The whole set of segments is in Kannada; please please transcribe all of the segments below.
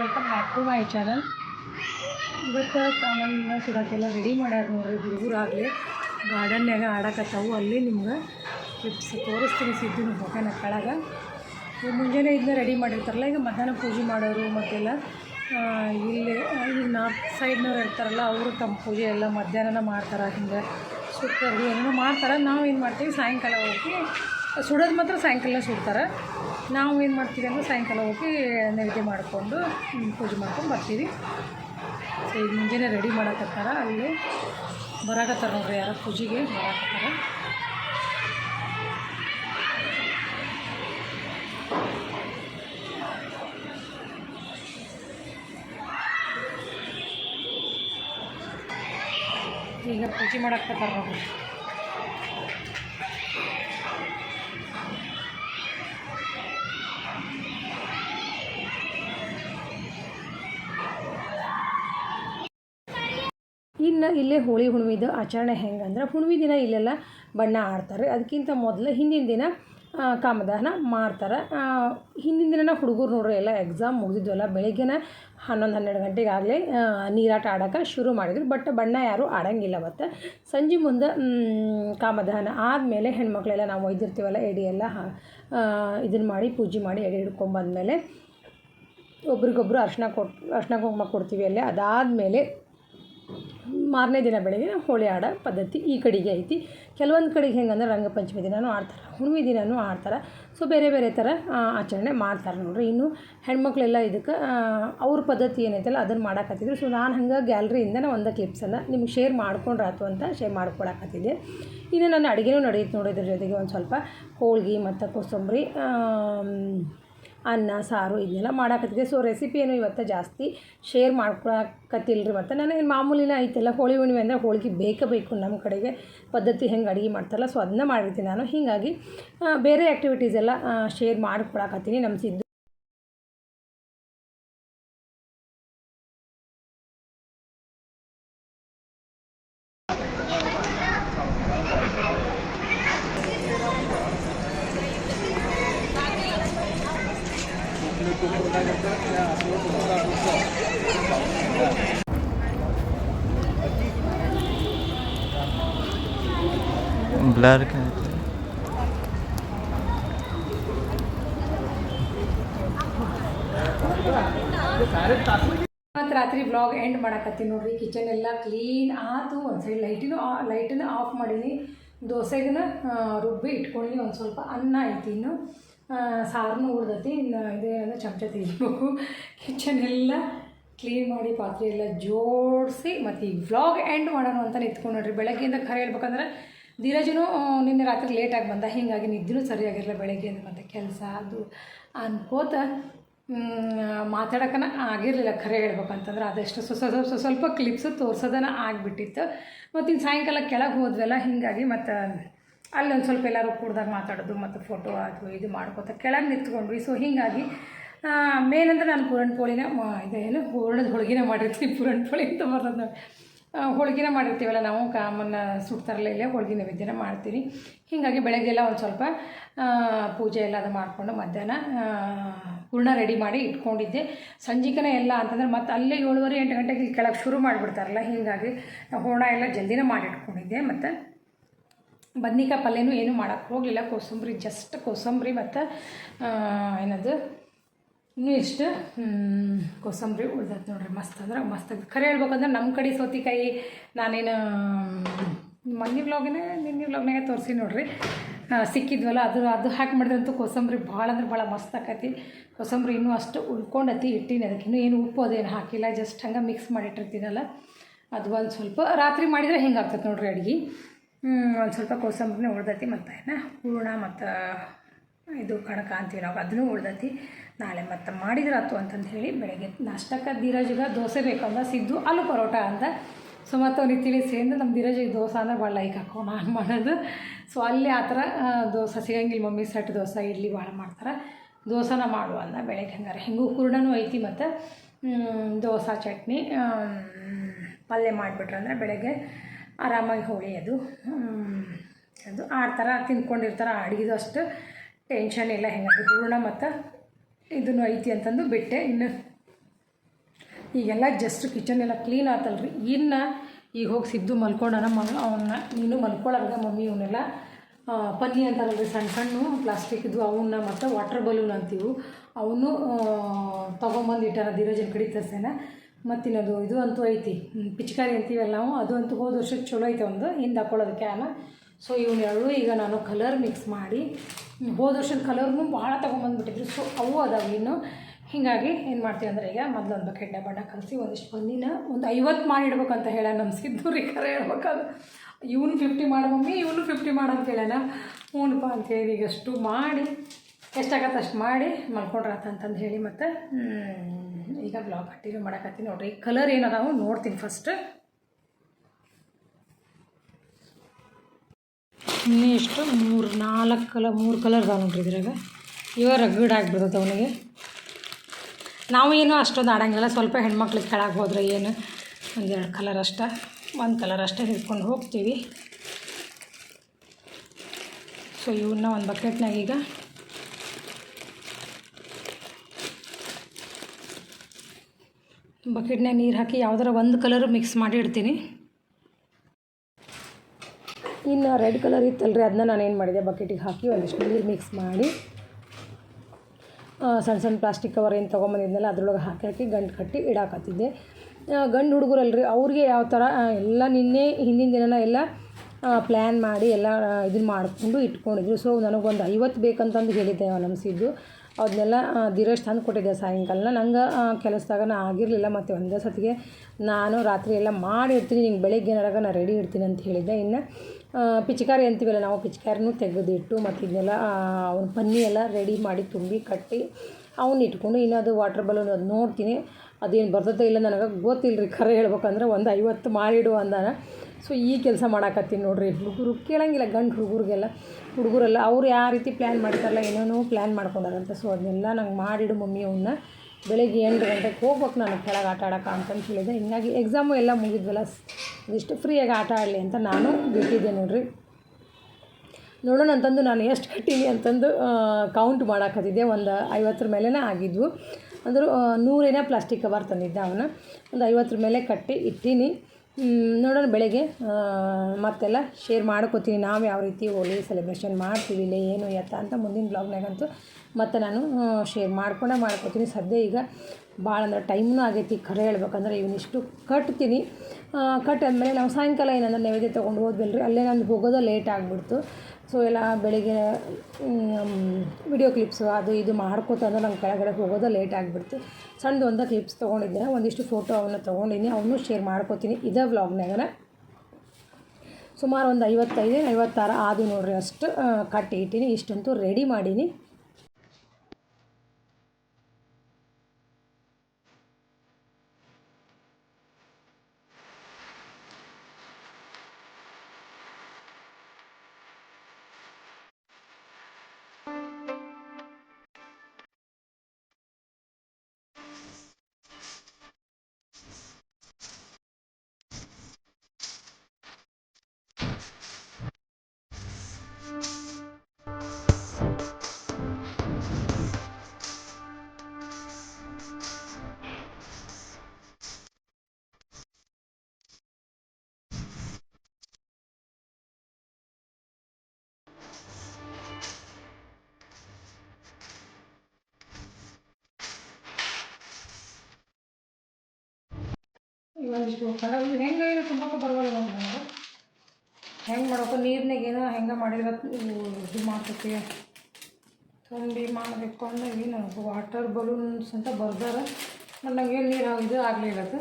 Welcome back to my channel ಇವತ್ತು ಸಾಮಾನು ಸುಡೋಕ್ಕೆಲ್ಲ ರೆಡಿ ಮಾಡ್ಯಾರ ನೋಡ್ರಿ ಹುಡುಗರಾಗಲಿ ಗಾರ್ಡನ್ಯಾಗ ಆಡಕತ್ತಾವು, ಅಲ್ಲಿ ನಿಮ್ಗೆ ಕ್ಲಿಪ್ಸ್ ತೋರಿಸ್ತೀನಿ ಸಿದ್ದು ಹೋಗೋಣ ಕೆಳಗೆ. ಮುಂಜಾನೆ ಇದನ್ನ ರೆಡಿ ಮಾಡಿರ್ತಾರಲ್ಲ, ಈಗ ಮಧ್ಯಾಹ್ನ ಪೂಜೆ ಮಾಡೋರು ಮತ್ತೆಲ್ಲ ಇಲ್ಲಿ ಇಲ್ಲಿ ನಾರ್ತ್ ಸೈಡ್ನವ್ರು ಇರ್ತಾರಲ್ಲ, ಅವರು ತಮ್ಮ ಪೂಜೆ ಎಲ್ಲ ಮಧ್ಯಾಹ್ನ ಮಾಡ್ತಾರೆ ಹಿಂಗೆ. ಸುತ್ತರ್ದು ಏನೇನೋ ಮಾಡ್ತಾರೆ, ನಾವು ಏನು ಮಾಡ್ತೀವಿ, ಸಾಯಂಕಾಲ ಹೋಗಿ, ಸುಡೋದು ಮಾತ್ರ ಸಾಯಂಕಾಲ ಸುಡ್ತಾರೆ. ನಾವು ಏನು ಮಾಡ್ತೀವಿ ಅಂದರೆ ಸಾಯಂಕಾಲ ಹೋಗಿ ನೈವೇದ್ಯ ಮಾಡಿಕೊಂಡು ಪೂಜೆ ಮಾಡ್ಕೊಂಡು ಬರ್ತೀವಿ. ಸೊ ಈಗ ಮುಂಜಾನೆ ರೆಡಿ ಮಾಡಕತ್ತಾರ, ಅಲ್ಲಿ ಬರಾಕತ್ತಾರ ನೋಡ್ರಿ ಯಾರೋ ಪೂಜೆಗೆ ಬರಾಕತ್ತಾರ. ಈಗ ಪೂಜೆ ಮಾಡಕತ್ತಾರ ನೋಡ್ರಿ. ಇನ್ನು ಇಲ್ಲೇ ಹೋಳಿ ಹುಣ್ಮಿದು ಆಚರಣೆ ಹೆಂಗಂದ್ರೆ ಹುಣ್ಣಿಮೆ ದಿನ ಇಲ್ಲೆಲ್ಲ ಬಣ್ಣ ಆಡ್ತಾರೆ. ಅದಕ್ಕಿಂತ ಮೊದಲು ಹಿಂದಿನ ದಿನ ಕಾಮದಹನ ಮಾಡ್ತಾರೆ. ಹಿಂದಿನ ದಿನ ಹುಡುಗರು ನೋಡ್ರಿ, ಎಲ್ಲ ಎಕ್ಸಾಮ್ ಮುಗಿದಿದ್ವಲ್ಲ, ಬೆಳಿಗ್ಗೆನ ಹನ್ನೊಂದು ಹನ್ನೆರಡು ಗಂಟೆಗೆ ಆಗಲೇ ನೀರಾಟ ಆಡೋಕೆ ಶುರು ಮಾಡಿದ್ರು. ಬಟ್ ಬಣ್ಣ ಯಾರೂ ಆಡಂಗಿಲ್ಲ ಮತ್ತು. ಸಂಜೆ ಮುಂದೆ ಕಾಮದಹನ ಆದಮೇಲೆ ಹೆಣ್ಮಕ್ಳೆಲ್ಲ ನಾವು ಒಯ್ದಿರ್ತೀವಲ್ಲ, ಎಡೆ ಎಲ್ಲ ಇದನ್ನು ಮಾಡಿ, ಪೂಜೆ ಮಾಡಿ ಎಡೆ ಹಿಡ್ಕೊಂಬಂದಮೇಲೆ ಒಬ್ರಿಗೊಬ್ರು ಅರ್ಶಿನ ಕೊಟ್ಟು ಅರ್ಶಿನ ಕುಂಕುಮ ಕೊಡ್ತೀವಿ ಅಲ್ಲೇ. ಅದಾದಮೇಲೆ ಮಾರನೇ ದಿನ ಬೆಳಗ್ಗೆ ಹೋಳಿ ಆಡೋ ಪದ್ಧತಿ ಈ ಕಡೆಗೆ ಐತಿ. ಕೆಲವೊಂದು ಕಡೆಗೆ ಹೆಂಗಂದ್ರೆ ರಂಗಪಂಚಮಿ ದಿನವೂ ಆಡ್ತಾರೆ, ಹುಣ್ಣಿಮೆ ದಿನವೂ ಆಡ್ತಾರೆ. ಸೊ ಬೇರೆ ಬೇರೆ ಥರ ಆಚರಣೆ ಮಾಡ್ತಾರೆ ನೋಡ್ರಿ. ಇನ್ನು ಹೆಣ್ಮಕ್ಳೆಲ್ಲ ಇದಕ್ಕೆ ಅವ್ರ ಪದ್ಧತಿ ಏನೈತಲ್ಲ, ಅದನ್ನು ಮಾಡಾಕತ್ತಿದ್ರು. ಸೊ ನಾನು ಹಂಗೆ ಗ್ಯಾಲ್ರಿಯಿಂದ ಒಂದು ಕ್ಲಿಪ್ಸನ್ನು ನಿಮ್ಗೆ ಶೇರ್ ಮಾಡ್ಕೊಂಡ್ರಾತು ಅಂತ ಶೇರ್ ಮಾಡ್ಕೊಳಕತ್ತಿದ್ದೆ ಇನ್ನು ನನ್ನ ಅಡುಗೆನೂ ನಡೆಯುತ್ತೆ ನೋಡಿ ಇದ್ರ ಜೊತೆಗೆ ಒಂದು ಸ್ವಲ್ಪ ಹೋಳಿಗೆ ಮತ್ತು ಕೋಸಂಬರಿ ಅನ್ನ, ಸಾರು ಇದನ್ನೆಲ್ಲ ಮಾಡಾಕತ್ತಿದ್ದೆ. ಸೊ ರೆಸಿಪಿಯನ್ನು ಇವತ್ತು ಜಾಸ್ತಿ ಶೇರ್ ಮಾಡ್ಕೊಳಕತ್ತಿಲ್ಲ ರೀ ಮತ್ತು. ನಾನು ಏನು ಮಾಮೂಲಿನ ಐತೆಲ್ಲ, ಹೋಳಿ ಹುಣ್ಣಿಮೆ ಅಂದರೆ ಹೋಳಿಗೆ ಬೇಕೇ ಬೇಕು ನಮ್ಮ ಕಡೆಗೆ. ಪದ್ಧತಿ ಹೆಂಗೆ ಅಡುಗೆ ಮಾಡ್ತಾರಲ್ಲ ಸೊ ಅದನ್ನ ಮಾಡಿರ್ತೀನಿ ನಾನು. ಹೀಗಾಗಿ ಬೇರೆ ಆ್ಯಕ್ಟಿವಿಟೀಸ್ ಎಲ್ಲ ಶೇರ್ ಮಾಡ್ಕೊಳಕತ್ತೀನಿ ನಮ್ಮ ಸಿದ್ದು. ಬ್ಲರ್ ಮತ್ತು ರಾತ್ರಿ ಬ್ಲಾಗ್ ಎಂಡ್ ಮಾಡಕತ್ತೀನಿ ನೋಡ್ರಿ. ಕಿಚನ್ ಎಲ್ಲ ಕ್ಲೀನ್ ಆತು. ಒಂದು ಸೈಡ್ ಲೈಟಿನೂ ಲೈಟನ್ನು ಆಫ್ ಮಾಡೀನಿ. ದೋಸೆಗನ್ನ ರುಬ್ಬಿ ಇಟ್ಕೊಂಡೀನಿ ಒಂದು ಸ್ವಲ್ಪ. ಅನ್ನ ಐತಿ ಇನ್ನು. ಸಾರನು ಉಳ್ದತಿ ಇನ್ನು ಇದೇನಂದ್ರೆ ಚಮಚ ತೆಗಿಬೇಕು. ಕಿಚನ್ ಎಲ್ಲ ಕ್ಲೀನ್ ಮಾಡಿ ಪಾತ್ರೆ ಎಲ್ಲ ಜೋಡಿಸಿ, ಮತ್ತು ಈ ವ್ಲಾಗ್ ಎಂಡ್ ಮಾಡೋಣ ಅಂತ ನಿಂತ್ಕೊಂಡು ನೋಡ್ರಿ. ಬೆಳಗ್ಗೆಯಿಂದ ಖರೆ ಹೇಳ್ಬೇಕಂದ್ರೆ, ಧೀರಜನು ನಿನ್ನೆ ರಾತ್ರಿ ಲೇಟಾಗಿ ಬಂದ. ಹೀಗಾಗಿ ನಿದ್ದೆನೂ ಸರಿಯಾಗಿರಲ್ಲ ಬೆಳಗ್ಗೆಯಿಂದ, ಮತ್ತು ಕೆಲಸ ಅದು ಅನ್ಕೋತ ಮಾತಾಡೋಕನ ಆಗಿರಲಿಲ್ಲ ಖರೆ ಹೇಳ್ಬೇಕಂತಂದ್ರೆ. ಅದಷ್ಟು ಸ್ವ ಸ್ವಲ್ಪ ಸ್ವ- ಸ್ವಲ್ಪ ಕ್ಲಿಪ್ಸು ತೋರ್ಸೋದನ ಆಗಿಬಿಟ್ಟಿತ್ತು. ಮತ್ತು ಇನ್ನು ಸಾಯಂಕಾಲ ಕೆಳಗೆ ಹೋದ್ವಲ್ಲ, ಹೀಗಾಗಿ ಮತ್ತು ಅಲ್ಲಿ ಒಂದು ಸ್ವಲ್ಪ ಎಲ್ಲರೂ ಕೂಡ್ದಾಗ ಮಾತಾಡೋದು ಮತ್ತು ಫೋಟೋ ಅದು ಇದು ಮಾಡ್ಕೋತ ಕೆಳಗೆ ನಿಂತ್ಕೊಂಡ್ವಿ. ಸೊ ಹೀಗಾಗಿ ಮೇನ್ ಅಂದರೆ ನಾನು ಪೂರಣ್ಪೋಳಿನ ಇದೇನು ಹೂರಣದ ಹೋಳಿಗೆನೇ ಮಾಡಿರ್ತೀವಿ. ಪೂರಣ್ಪೋಳಿ ಅಂತ ಬರೋದು. ಹೋಳಿಗೆನೇ ಮಾಡಿರ್ತೀವಲ್ಲ ನಾವು, ಕಾಮನ್ನ ಸುಡ್ತಾರಲ್ಲ ಇಲ್ಲೇ, ಹೋಳಿಗೆ ನೈವೇದ್ಯನ ಮಾಡ್ತೀವಿ ಹೀಗಾಗಿ ಬೆಳಗ್ಗೆಲ್ಲ ಒಂದು ಸ್ವಲ್ಪ ಪೂಜೆ ಎಲ್ಲ ಅದು ಮಾಡಿಕೊಂಡು ಮಧ್ಯಾಹ್ನ ಹೂರ್ಣ ರೆಡಿ ಮಾಡಿ ಇಟ್ಕೊಂಡಿದ್ದೆ. ಸಂಜಿಕನೇ ಎಲ್ಲ ಅಂತಂದ್ರೆ ಮತ್ತೆ ಅಲ್ಲೇ ಏಳುವರೆ ಎಂಟು ಗಂಟೆಗೆ ಕೆಳಗೆ ಶುರು ಮಾಡಿಬಿಡ್ತಾರಲ್ಲ. ಹೀಗಾಗಿ, ಹೂರ್ಣ ಎಲ್ಲ ಜಲ್ದಿನೇ ಮಾಡಿ ಇಟ್ಕೊಂಡಿದ್ದೆ. ಮತ್ತು ಬದ್ನಿಕಾಯಿ ಪಲ್ಯನೂ ಏನೂ ಮಾಡೋಕ್ಕೆ ಹೋಗಲಿಲ್ಲ. ಕೋಸಂಬರಿ ಜಸ್ಟ್ ಕೋಸಂಬರಿ ಮತ್ತು ಏನದು? ಇನ್ನೂ ಇಷ್ಟು ಕೋಸಂಬರಿ ಉಳ್ದೈತೆ ನೋಡ್ರಿ ಮಸ್ತ್ ಅಂದ್ರೆ ಮಸ್ತ್. ಖರೆ ಹೇಳ್ಬೇಕಂದ್ರೆ ನಮ್ಮ ಕಡೆ ಸೌತಿಕಾಯಿ ನಾನೇನು ಮೊನ್ನೆ ವ್ಲಾಗಿನ ನಿನ್ನೆ ವ್ಲಾಗ್ನಾಗೆ ತೋರಿಸಿ ನೋಡ್ರಿ. ಸಿಕ್ಕಿದ್ವಲ್ಲ, ಅದು ಅದು ಹಾಕಿ ಮಾಡಿದ್ರಂತೂ ಕೋಸಂಬರಿ ಭಾಳ ಅಂದ್ರೆ ಭಾಳ ಮಸ್ತ್ ಆಕೈತಿ. ಕೋಸಂಬರಿ ಇನ್ನೂ ಅಷ್ಟು ಉಳ್ಕೊಂಡತಿ ಇಟ್ಟಿನಿ ಅದಕ್ಕೆ ಇನ್ನೂ ಏನು ಉಪ್ಪು ಅದೇನು ಹಾಕಿಲ್ಲ. ಜಸ್ಟ್ ಹಂಗೆ ಮಿಕ್ಸ್ ಮಾಡಿಟ್ಟಿರ್ತೀನಲ್ಲ. ಅದು ಒಂದು ಸ್ವಲ್ಪ ರಾತ್ರಿ ಮಾಡಿದರೆ ಹಿಂಗೆ ಆಗ್ತೈತೆ ನೋಡ್ರಿ ಅಡುಗೆ. ಒಂದು ಸ್ವಲ್ಪ ಕೋಸಂಬರಿನೇ ಉಳ್ದತಿ ಮತ್ತು ಏನ, ಹೂರ್ಣ ಮತ್ತು ಇದು ಕಣಕ ಅಂತೀವಿ ನಾವು, ಅದನ್ನು ಉಳ್ದತಿ. ನಾಳೆ ಮತ್ತೆ ಮಾಡಿದ್ರೆ ಆತು ಅಂತಂದು ಹೇಳಿ ಬೆಳಗ್ಗೆ ನಾಷ್ಟಕ್ಕೆ ಧೀರಜಿಗೆ ದೋಸೆ ಬೇಕಂದ ಸಿದ್ದು ಆಲೂ ಪರೋಟ ಅಂದ. ಸೊ ಮತ್ತು ಅವ್ನಿಗೆ ತಿಳಿಸಿ ಅಂದ್ರೆ ನಮ್ಮ ಧೀರಜಿಗೆ ದೋಸೆ ಅಂದ್ರೆ ಭಾಳ ಲೈಕ್ ಹಾಕೋ ನಾನು ಮಾಡೋದು. ಸೊ ಅಲ್ಲಿ ಆ ಥರ ದೋಸೆ ಸಿಗಂಗಿಲ್ಲ ಮಮ್ಮಿ, ಸೆಟ್ ದೋಸೆ, ಇಡ್ಲಿ ಭಾಳ ಮಾಡ್ತಾರೆ. ದೋಸೆನ ಮಾಡುವ ಅಂದ, ಬೆಳಗ್ಗೆ ಹಂಗಾರೆ. ಹೆಂಗೂ ಹೂರ್ಣನೂ ಐತಿ ಮತ್ತು ದೋಸೆ, ಚಟ್ನಿ ಪಲ್ಯ ಮಾಡಿಬಿಟ್ರೆ ಅಂದರೆ ಬೆಳಗ್ಗೆ ಆರಾಮಾಗಿ ಹೋಳಿ ಅದು. ಅದು ಆಡ್ತಾರೆ, ತಿನ್ಕೊಂಡಿರ್ತಾರೆ, ಅಡುಗೆದು ಅಷ್ಟು ಟೆನ್ಷನ್ ಇಲ್ಲ. ಹೆಂಗಾಗಿ ಹೂರ್ಣ ಮತ್ತು ಇದನ್ನು ಐತಿ ಅಂತಂದು ಬಿಟ್ಟೆ ಇನ್ನು. ಈಗೆಲ್ಲ ಜಸ್ಟ್ ಕಿಚನ್ ಎಲ್ಲ ಕ್ಲೀನ್ ಆತಲ್ರಿ. ಇನ್ನು ಈಗ ಹೋಗಿ ಸಿದ್ದು ಮಲ್ಕೊಂಡನ ಮಗ ಅವನ್ನ ನೀನು ಮಲ್ಕೊಳ್ಳಾರ್ದ ಮಮ್ಮಿ, ಇವನ್ನೆಲ್ಲ ಪನ್ನಿ ಅಂತಾರಲ್ರಿ ಸಣ್ಣ ಸಣ್ಣ ಪ್ಲಾಸ್ಟಿಕ್ದು ಅವನ್ನ ಮತ್ತು ವಾಟರ್ ಬಲೂನ್ ಅಂತೀವು. ಅವನು ತೊಗೊಂಬಂದು ಇಟ್ಟಾರ, ಧೀರಜನ್ ಕಡೆ ತರ್ಸೇನ. ಮತ್ತಿನ್ನದು ಇದು ಅಂತೂ ಐತಿ. ಪಿಚಕಾರಿ ಅಂತೀವಲ್ಲ ನಾವು, ಅದು ಅಂತೂ ಹೋದ ವರ್ಷಕ್ಕೆ ಚಲೋ ಐತೆ ಒಂದು, ಹಿಂದೆ ಹಾಕೊಳ್ಳೋದಕ್ಕೆ ಅಲ್ಲ ಸೊ ಇವನ್ನ ಎರಡು ಈಗ ನಾನು ಕಲರ್ ಮಿಕ್ಸ್ ಮಾಡಿ ಹೋದ ವರ್ಷದ ಕಲರ್ನು ಭಾಳ ತೊಗೊಂಬಂದ್ಬಿಟ್ಟಿದ್ರು. ಸೊ ಅವು ಅದಾವೆ ಇನ್ನು. ಹೀಗಾಗಿ ಏನು ಮಾಡ್ತೀವಿ ಅಂದರೆ ಈಗ ಮೊದಲು ಒಂದು ಬಕೆಟ್ನ ಬಣ್ಣ ಕಲಸಿ, ಒಂದಿಷ್ಟು ಬಂದಿನ ಒಂದು ಐವತ್ತು ಮಾಡಿಡ್ಬೇಕಂತ ಹೇಳ ನಮ್ಮ ಸಿದ್ದು ರೀ ಕರೆ ಇವನು ಫಿಫ್ಟಿ ಮಾಡು ಮಮ್ಮಿ, ಇವನು ಫಿಫ್ಟಿ ಮಾಡು ಅಂತ ಹೇಳೋಣ. ಹ್ಞೂನಪ್ಪ ಅಂತೇಳಿ ಈಗಷ್ಟು ಮಾಡಿ ಎಷ್ಟಾಗತ್ತೆ ಅಷ್ಟು ಮಾಡಿ ಅಂತಂದು ಹೇಳಿ ಮತ್ತು ಈಗ ಬ್ಲಾಗ್ ಕಂಟಿನ್ಯೂ ಮಾಡಕತ್ತೀನಿ ನೋಡ್ರಿ. ಕಲರ್ ಏನದಾವು ನೋಡ್ತೀನಿ ಫಸ್ಟ್ ಇನ್ನೂ ಎಷ್ಟು? ಮೂರು, ನಾಲ್ಕು ಕಲರ್ ಮೂರು ಕಲರ್ ಅದಾವೆ ನೋಡ್ರಿ ಇದ್ರಾಗ. ಇವ ರಗಡ್ ಆಗಿಬಿಡ್ತದೆ ಅವನಿಗೆ. ನಾವು ಏನು ಅಷ್ಟೊಂದು ಆಡಂಗಿಲ್ಲ, ಸ್ವಲ್ಪ ಹೆಣ್ಮಕ್ಳಿಗೆ ಕೆಳಗೆ ಹೋದ್ರೆ ಏನು? ಒಂದೆರಡು ಕಲರ್ ಅಷ್ಟೇ. ಒಂದು ಕಲರ್ ಅಷ್ಟೇ ಹಿಡ್ಕೊಂಡು ಹೋಗ್ತೀವಿ. ಸೊ ಇವನ್ನ ಒಂದು ಬಕೆಟ್ನಾಗ ಈಗ ಬಕೆಟ್ನಾಗ ನೀರು ಹಾಕಿ ಯಾವ್ದಾರ ಒಂದು ಕಲರ್ ಮಿಕ್ಸ್ ಮಾಡಿ ಇಡ್ತೀನಿ. ಇನ್ನು ರೆಡ್ ಕಲರ್ ಇತ್ತಲ್ರಿ ಅದನ್ನ ನಾನು ಏನು ಮಾಡಿದೆ ಬಕೆಟಿಗೆ ಹಾಕಿ ಒಂದಿಷ್ಟು ನೀರು ಮಿಕ್ಸ್ ಮಾಡಿ ಸಣ್ಣ ಸಣ್ಣ ಪ್ಲಾಸ್ಟಿಕ್ ಕವರ್ ಏನು ತೊಗೊಂಬಂದಿದ್ನಲ್ಲ, ಅದ್ರೊಳಗೆ ಹಾಕಿ ಹಾಕಿ ಗಂಟು ಕಟ್ಟಿ ಇಡಾಕತ್ತಿದ್ದೆ. ಗಂಡು ಹುಡುಗರಲ್ರಿ, ಅವ್ರಿಗೆ ಯಾವ ಥರ ಎಲ್ಲ ನಿನ್ನೆ, ಹಿಂದಿನ ದಿನನ ಎಲ್ಲ ಪ್ಲ್ಯಾನ್ ಮಾಡಿ ಎಲ್ಲ ಇದನ್ನು ಮಾಡಿಕೊಂಡು ಇಟ್ಕೊಂಡಿದ್ರು. ಸೊ ನನಗೊಂದು ಐವತ್ತು ಬೇಕಂತಂದು ಹೇಳಿದ್ದೆ ನಮ್ಸಿದ್ದು. ಅದನ್ನೆಲ್ಲ ಧೀರಜ್ ತಂದು ಕೊಟ್ಟಿದ್ದೆ ಸಾಯಂಕಾಲ ನಂಗೆ ಕೆಲಸದಾಗ ನಾ ಆಗಿರಲಿಲ್ಲ, ಮತ್ತು ಒಂದೇ ಸತಿಗೆ ನಾನು ರಾತ್ರಿ ಎಲ್ಲ ಮಾಡಿರ್ತೀನಿ ನಿಂಗೆ ಬೆಳಗ್ಗೆ ಏನಾರಾಗ ನಾನು ರೆಡಿ ಇಡ್ತೀನಿ ಅಂತ ಹೇಳಿದ್ದೆ. ಇನ್ನು ಪಿಚಕಾರಿ ಅಂತೀವಲ್ಲ, ನಾವು ಪಿಚಕಾರಿನೂ ತೆಗೆದಿಟ್ಟು, ಮತ್ತು ಇದನ್ನೆಲ್ಲ ಅವ್ನ ಪನ್ನಿ ಎಲ್ಲ ರೆಡಿ ಮಾಡಿ ತುಂಬಿ ಕಟ್ಟಿ ಅವನ್ನ ಇಟ್ಕೊಂಡು ಇನ್ನು ಅದು ವಾಟರ್ ಬಲೂನ್ ಅದು ನೋಡ್ತೀನಿ. ಅದೇನು ಬರ್ತದೋ ಇಲ್ಲ ನನಗೆ ಗೊತ್ತಿಲ್ಲ ರೀ ಖರೆ ಹೇಳ್ಬೇಕಂದ್ರೆ ಒಂದು ಐವತ್ತು ಮಾಡಿಡು ಅಂದಾನ. ಸೊ ಈ ಕೆಲಸ ಮಾಡಾಕತ್ತೀನಿ ನೋಡ್ರಿ ಹುಡುಗರು ಕೇಳಂಗಿಲ್ಲ, ಗಂಡು ಹುಡುಗರಿಗೆಲ್ಲ. ಹುಡುಗರೆಲ್ಲ ಅವ್ರು ಯಾವ ರೀತಿ ಪ್ಲ್ಯಾನ್ ಮಾಡ್ತಾರಲ್ಲ ಏನೇನೋ ಪ್ಲ್ಯಾನ್ ಮಾಡ್ಕೊಂಡಾರಂತೆ. ಸೊ ಅದನ್ನೆಲ್ಲ ನಂಗೆ ಮಾಡಿಡು ಮಮ್ಮಿ ಅವನ್ನ ಬೆಳಗ್ಗೆ ಎಂಟು ಗಂಟೆಗೆ ಹೋಗ್ಬೇಕು ನಾನು ಕೆಳಗೆ ಆಟ ಆಡೋಕೆ ಅಂತಂದು ಹೇಳಿದೆ. ಹಿಂಗಾಗಿ ಎಕ್ಸಾಮು ಎಲ್ಲ ಮುಗಿದ್ವಲ್ಲ ಇದಿಷ್ಟು ಫ್ರೀಯಾಗಿ ಆಟ ಆಡಲಿ ಅಂತ ನಾನು ಬಿಟ್ಟಿದ್ದೆ ನೋಡ್ರಿ. ನೋಡೋಣ ಅಂತಂದು ನಾನು ಎಷ್ಟು ಕಟ್ಟೀನಿ ಅಂತಂದು ಕೌಂಟ್ ಮಾಡಾಕತ್ತಿದ್ದೆ. ಒಂದು ಐವತ್ತರ ಮೇಲೆನೇ ಆಗಿದ್ವು. ಅಂದರೂ ನೂರೇನೇ ಪ್ಲಾಸ್ಟಿಕ್ ಕವರ್ ತಂದಿದ್ದೆ ಅವನ್ನ ಒಂದು ಐವತ್ತರ ಮೇಲೆ ಕಟ್ಟಿ ಇಟ್ಟೀನಿ. ನೋಡೋಣ ಬೆಳಗ್ಗೆ. ಮತ್ತೆಲ್ಲ ಶೇರ್ ಮಾಡ್ಕೋತೀನಿ. ನಾವು ಯಾವ ರೀತಿ ಹೋಳಿ ಸೆಲೆಬ್ರೇಷನ್ ಮಾಡ್ತೀವಿ, ಇಲ್ಲ ಏನು, ಎತ್ತ ಅಂತ ಮುಂದಿನ ಬ್ಲಾಗ್ನಾಗಂತೂ ಮತ್ತು ನಾನು ಶೇರ್ ಮಾಡ್ಕೊಂಡೇ ಮಾಡ್ಕೋತೀನಿ. ಸದ್ಯ ಈಗ ಭಾಳ ಅಂದ್ರೆ ಟೈಮ್ನೂ ಆಗೈತಿ. ಖರೆ ಹೇಳ್ಬೇಕಂದ್ರೆ ಇವನಿಷ್ಟು ಕಟ್ತೀನಿ. ಕಟ್ ಕಟ್ಟಾದ್ಮೇಲೆ ನಾವು ಸಾಯಂಕಾಲ ಏನಂದ್ರೆ ನೈವೇದ್ಯ ತೊಗೊಂಡು ಹೋದ್ವಲ್ರಿ. ಅಲ್ಲೇ ನಾನು ಹೋಗೋದು ಲೇಟ್ ಆಗಿಬಿಡ್ತು. ಸೊ ಎಲ್ಲ ಬೆಳಿಗ್ಗೆ ವಿಡಿಯೋ ಕ್ಲಿಪ್ಸು ಅದು ಇದು ಮಾಡ್ಕೋತಂದ್ರೆ ನಂಗೆ ಕೆಳಗಡೆ ಹೋಗೋದು ಲೇಟ್ ಆಗಿಬಿಡ್ತು. ಸಣ್ಣದು ಒಂದು ಕ್ಲಿಪ್ಸ್ ತೊಗೊಂಡಿದ್ದೆ. ಒಂದಿಷ್ಟು ಫೋಟೋ ಅವನ್ನ ತೊಗೊಂಡಿನಿ. ಅವನು ಶೇರ್ ಮಾಡ್ಕೋತೀನಿ ಇದೇ ವ್ಲಾಗ್ನಾಗನ ಸುಮಾರು ಒಂದು ಐವತ್ತೈದು, ಐವತ್ತಾರು ಆದು ನೋಡಿರಿ ಅಷ್ಟು ಕಟ್ಟಿ ಇಟ್ಟೀನಿ. ಇಷ್ಟಂತೂ ರೆಡಿ ಮಾಡೀನಿ. ಕಲರ್ ಹೆಂಗೆ ಏನು ತುಂಬಕ್ಕೆ ಬರವಲ್ಲ ನನಗೆ ಹೆಂಗೆ ಮಾಡ್ಬೇಕು? ನೀರಿನಾಗ ಏನೋ ಹೆಂಗೆ ಮಾಡಿದ್ರೆ ಇದು ಮಾಡ್ತೈತಿ? ತುಂಬಿ ಮಾಡಬೇಕು ಅಂದಾಗ ಏನು? ವಾಟರ್ ಬಲೂನ್ಸ್ ಅಂತ ಬರ್ದಾರ. ನನಗೆ ಏನು ನೀರು ಇದು ಆಗಲಿಲ್ಲ ಅದು.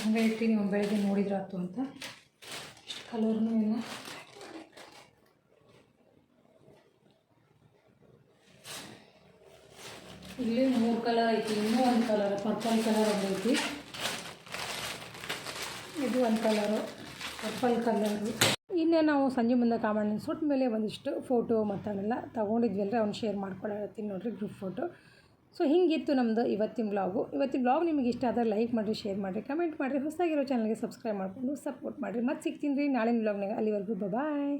ಹಂಗೆ ಇಟ್ಟು ನೀವು ಬೆಳಗ್ಗೆ ನೋಡಿದ್ರೆ ಆಯ್ತು ಅಂತ. ಇಷ್ಟು ಕಲರ್ನೂ ಏನು ಇಲ್ಲಿ ಮೂರು ಕಲರ್ ಐತಿ, ಇನ್ನೂ ಒಂದು ಕಲರ್ ಪರ್ಪಲ್ ಕಲರ್ ಒಂದು ಐತಿ. ಇದು ಒಂದು ಕಲರು, ಪರ್ಪಲ್ ಕಲರು. ಇನ್ನೇ ನಾವು ಸಂಜೆ ಮುಂದೆ ಕಾಮಣ್ಣ ಸುಟ್ಟ ಮೇಲೆ ಒಂದಿಷ್ಟು ಫೋಟೋ ಮತ್ತು ಅವನ್ನೆಲ್ಲ ತೊಗೊಂಡಿದ್ವಲ್ರಿ ಅವ್ನು ಶೇರ್ ಮಾಡ್ಕೊಳ್ಳತ್ತೀನಿ ನೋಡಿರಿ ಗ್ರೂಪ್ ಫೋಟೋ ಸೊ ಹಿಂಗಿತ್ತು ನಮ್ಮದು ಇವತ್ತಿನ ಬ್ಲಾಗು ಇವತ್ತಿನ ಬ್ಲಾಗ್ ನಿಮಗೆ ಇಷ್ಟ ಆದರೆ ಲೈಕ್ ಮಾಡಿರಿ ಶೇರ್ ಮಾಡಿರಿ ಕಮೆಂಟ್ ಮಾಡಿರಿ. ಹೊಸದಾಗಿರೋ ಚಾನಲ್ಗೆ ಸಬ್ಸ್ಕ್ರೈಬ್ ಮಾಡಿಕೊಂಡು ಸಪೋರ್ಟ್ ಮಾಡಿರಿ. ಮತ್ತೆ ಸಿಗ್ತೀನಿ ರೀ ನಾಳಿನ ಬ್ಲಾಗ್ನಾಗ ಅಲ್ಲಿವರೆಗೂ ಬಾಯ್